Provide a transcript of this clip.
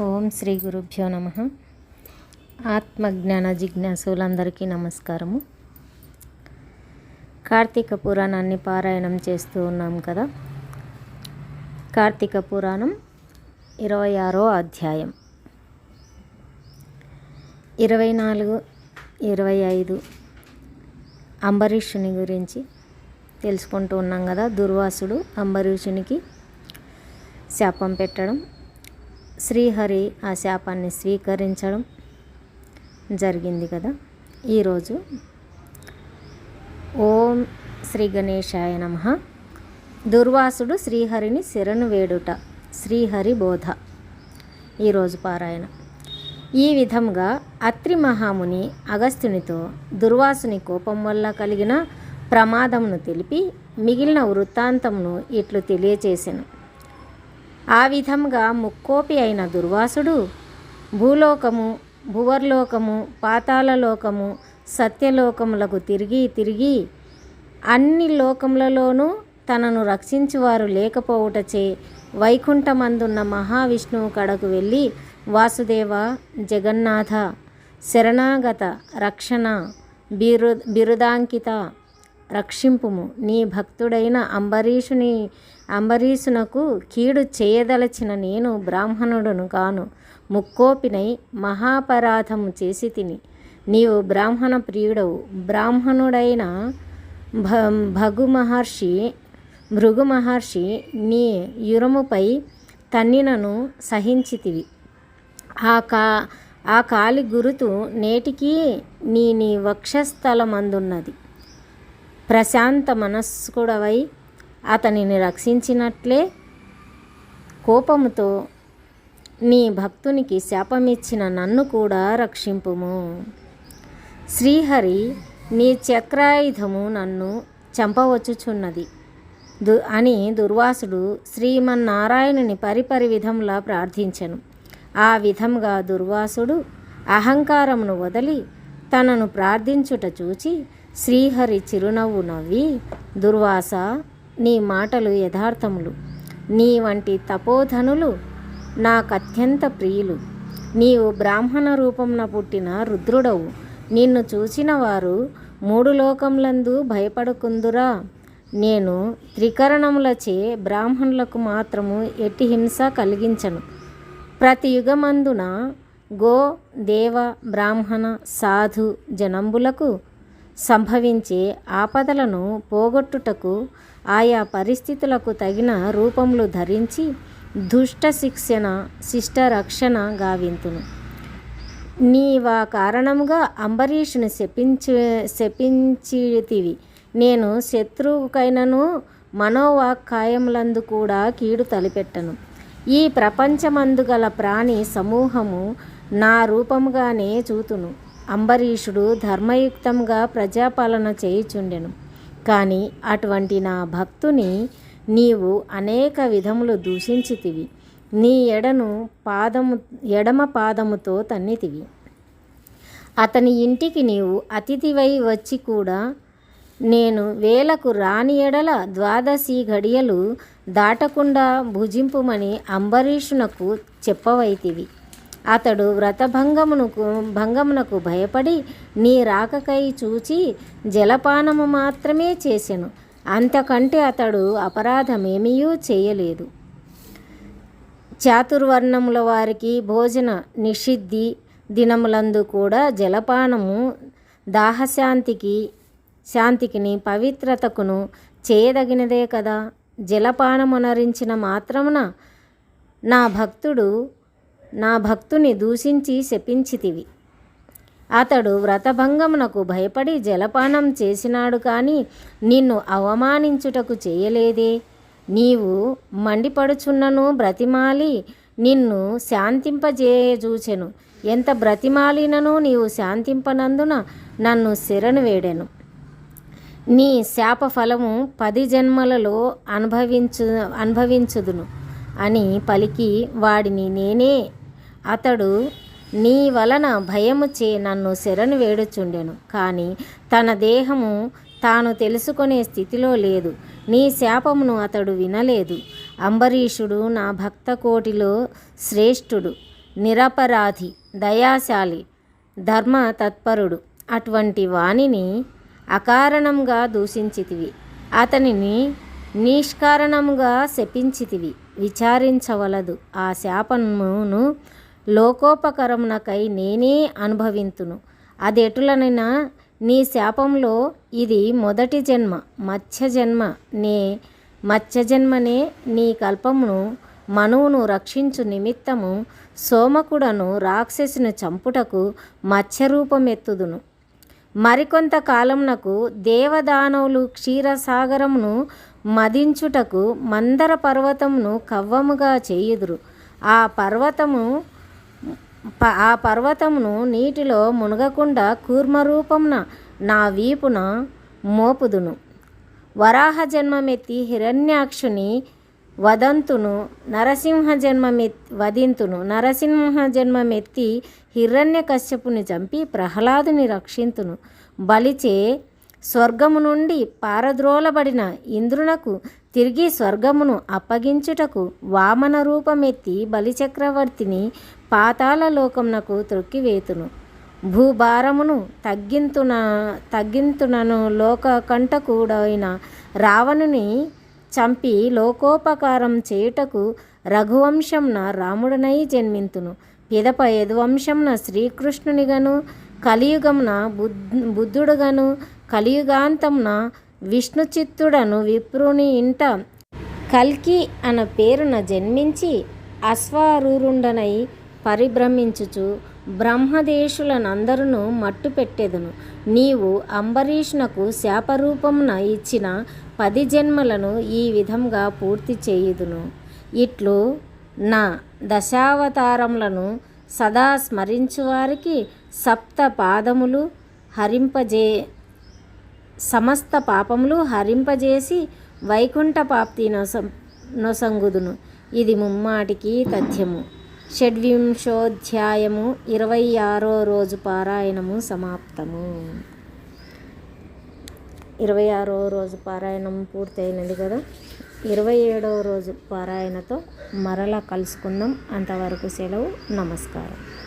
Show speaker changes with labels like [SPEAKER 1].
[SPEAKER 1] ఓం శ్రీ గురుభ్యో నమ. ఆత్మజ్ఞాన జిజ్ఞాసులందరికీ నమస్కారము. కార్తీక పురాణాన్ని పారాయణం చేస్తూ ఉన్నాం కదా. కార్తీక పురాణం ఇరవై ఆరో అధ్యాయం. ఇరవై నాలుగు ఇరవై ఐదు అంబరీషుని గురించి తెలుసుకుంటూ ఉన్నాం కదా. దుర్వాసుడు అంబరీషునికి శాపం పెట్టడం శ్రీహరి ఆ శాపాన్ని స్వీకరించడం జరిగింది కదా. ఈరోజు ఓం శ్రీ గణేశాయ నమ. దుర్వాసుడు శ్రీహరిని శరణు వేడుట శ్రీహరి బోధ. ఈరోజు పారాయణ. ఈ విధంగా అత్రి మహాముని అగస్త్యునితో దుర్వాసుని కోపం వల్ల కలిగిన ప్రమాదమును తెలిపి మిగిలిన వృత్తాంతమును ఇట్లు తెలియచేసెను. ఆ విధంగా ముక్కోపి అయిన దుర్వాసుడు భూలోకము భువర్లోకము పాతాళలోకము సత్యలోకములకు తిరిగి తిరిగి అన్ని లోకములలోనూ తనను రక్షించువారు లేకపోవుటచే వైకుంఠమందున్న మహావిష్ణువు కడకు వెళ్ళి వాసుదేవ జగన్నాథ శరణాగత రక్షణ బిరు బిరుదాంకిత రక్షింపుము. నీ భక్తుడైన అంబరీషుని అంబరీషునకు కీడు చేయదలచిన నేను బ్రాహ్మణుడును కాను. ముక్కోపినై మహాపరాధము చేసి తిని. నీవు బ్రాహ్మణ ప్రియుడవు. బ్రాహ్మణుడైన భ భగు మహర్షి భృగు మహర్షి నీ యురముపై తన్నినను సహించితివి. ఆ కా ఆ కాలి గురుతు నేటికి నీ నీ వక్షస్థలమందున్నది. ప్రశాంత మనస్కుడవై అతనిని రక్షించినట్లే కోపముతో నీ భక్తునికి శాపమిచ్చిన నన్ను కూడా రక్షింపుము. శ్రీహరి నీ చక్రాయుధము నన్ను చంపవచ్చుచున్నది. దు అని దుర్వాసుడు శ్రీమన్నారాయణుని పరిపరి విధంలా ప్రార్థించెను. ఆ విధంగా దుర్వాసుడు అహంకారమును వదిలి తనను ప్రార్థించుట చూచి శ్రీహరి చిరునవ్వు నవ్వి దుర్వాస నీ మాటలు యథార్థములు. నీ వంటి తపోధనులు నాకత్యంత ప్రియులు. నీవు బ్రాహ్మణ రూపంన పుట్టిన రుద్రుడవు. నిన్ను చూచిన వారు మూడు లోకములందు భయపడుకుందురా. నేను త్రికరణములచే బ్రాహ్మణులకు మాత్రము ఎట్టి హింస కలిగించను. ప్రతి యుగమందున గో దేవ బ్రాహ్మణ సాధు జనంబులకు సంభవించే ఆపదలను పోగొట్టుటకు ఆయా పరిస్థితులకు తగిన రూపములు ధరించి దుష్ట శిక్షణ శిష్ట రక్షణ గావింతును. నీవా కారణముగా అంబరీషుని శపించి శపించితివి. నేను శత్రువుకైనను మనోవాక్కాయములందు కూడా కీడు తలిపెట్టను. ఈ ప్రపంచమందుగల ప్రాణి సమూహము నా రూపముగానే చూతును. అంబరీషుడు ధర్మయుక్తంగా ప్రజాపాలన చేయుచుండెను. కానీ అటువంటి నా భక్తుని నీవు అనేక విధములు దూషించితివి. నీ ఎడను పాదము ఎడమ పాదముతో తన్నితివి. అతని ఇంటికి నీవు అతిథివై వచ్చి కూడా నేను వేలకు రాని ఎడల ద్వాదశి గడియలు దాటకుండా భుజింపుమని అంబరీషునకు చెప్పవైతివి. అతడు వ్రతభంగమునకు భంగమునకు భయపడి నీ రాకకై చూచి జలపానము మాత్రమే చేసెను. అంతకంటే అతడు అపరాధమేమీయూ చేయలేదు. చాతుర్వర్ణముల వారికి భోజన నిషిద్ధి దినములందు కూడా జలపానము దాహశాంతికి శాంతికిని పవిత్రతకును చేయదగినదే కదా? జలపానమునరించిన మాత్రమున నా భక్తుడు నా భక్తుని దూషించి శపించితివి. అతడు వ్రతభంగమునకు భయపడి జలపానం చేసినాడు కానీ నిన్ను అవమానించుటకు చేయలేదే. నీవు మండిపడుచున్నను బ్రతిమాలి నిన్ను శాంతింపజేయజూచెను ఎంత బ్రతిమాలినను నీవు శాంతింపనందున నన్ను శరణు వేడెను. నీ శాప ఫలము పది జన్మలలో అనుభవించు అనుభవించుదును అని పలికి వాడిని నేనే అతడు నీ వలన భయము చే నన్ను శరణు వేడుచుండెను. కానీ తన దేహము తాను తెలుసుకునే స్థితిలో లేదు. నీ శాపమును అతడు వినలేదు. అంబరీషుడు నా భక్త కోటిలో శ్రేష్ఠుడు నిరపరాధి దయాశాలి ధర్మ తత్పరుడు అటువంటి వాణిని అకారణంగా దూషించితివి. అతనిని నిష్కారణంగా శపించితివి. విచారించవలదు. ఆ శాపమును లోకోపకరమునకై నేనే అనుభవింతును. అదెటులనైనా నీ శాపంలో ఇది మొదటి జన్మ మత్స్య జన్మ నే మత్స్య జన్మనే నీ కల్పమును మనువును రక్షించు నిమిత్తము సోమకుడను రాక్షసును చంపుటకు మత్స్యరూపమెత్తుదును. మరికొంత కాలంనకు దేవదానవులు క్షీరసాగరమును మదించుటకు మందర పర్వతమును కవ్వముగా చేయుదురు. ఆ పర్వతము ఆ పర్వతమును నీటిలో మునగకుండా కూర్మరూపంన నా వీపున మోపుదును. వరాహ జన్మమెత్తి హిరణ్యాక్షుని వదంతును నరసింహ జన్మమెత్తి వధింతును నరసింహ జన్మమెత్తి హిరణ్య కశ్యపుని చంపి ప్రహ్లాదుని రక్షింతును. బలిచే స్వర్గము నుండి పారద్రోలబడిన ఇంద్రునకు తిరిగి స్వర్గమును అప్పగించుటకు వామన రూపమెత్తి బలిచక్రవర్తిని పాతాళలోకమునకు త్రొక్కివేతును. భూభారమును తగ్గింతున తగ్గింతునను లోక కంటకుడైన రావణుని చంపి లోకోపకారం చేయుటకు రఘువంశంన రాముడనై జన్మింతును. పిదప యదువంశంన శ్రీకృష్ణునిగను కలియుగమున బుద్ధుడుగను కలియుగాంతమున విష్ణు చిత్తుడను విప్రుని ఇంట కల్కి అన్న పేరున జన్మించి అశ్వారూరుండనై పరిభ్రమించుచు బ్రహ్మదేశులనందరును మట్టు పెట్టెదను నీవు అంబరీషునకు శాపరూపమున ఇచ్చిన పది జన్మలను ఈ విధంగా పూర్తి చేయుదును. ఇట్లు నా దశావతారములను సదా స్మరించువారికి సప్త పాదములు హరింపజే సమస్త పాపములు హరింపజేసి వైకుంఠ పాప్తి నొస నొసంగుదును. ఇది ముమ్మాటికి తథ్యము. షడ్వింశోధ్యాయము ఇరవై ఆరో రోజు పారాయణము సమాప్తము. ఇరవై ఆరో రోజు పారాయణం పూర్తయినది కదా? ఇరవై ఏడవ రోజు పారాయణతో మరలా కలుసుకుందాం. అంతవరకు సెలవు. నమస్కారం.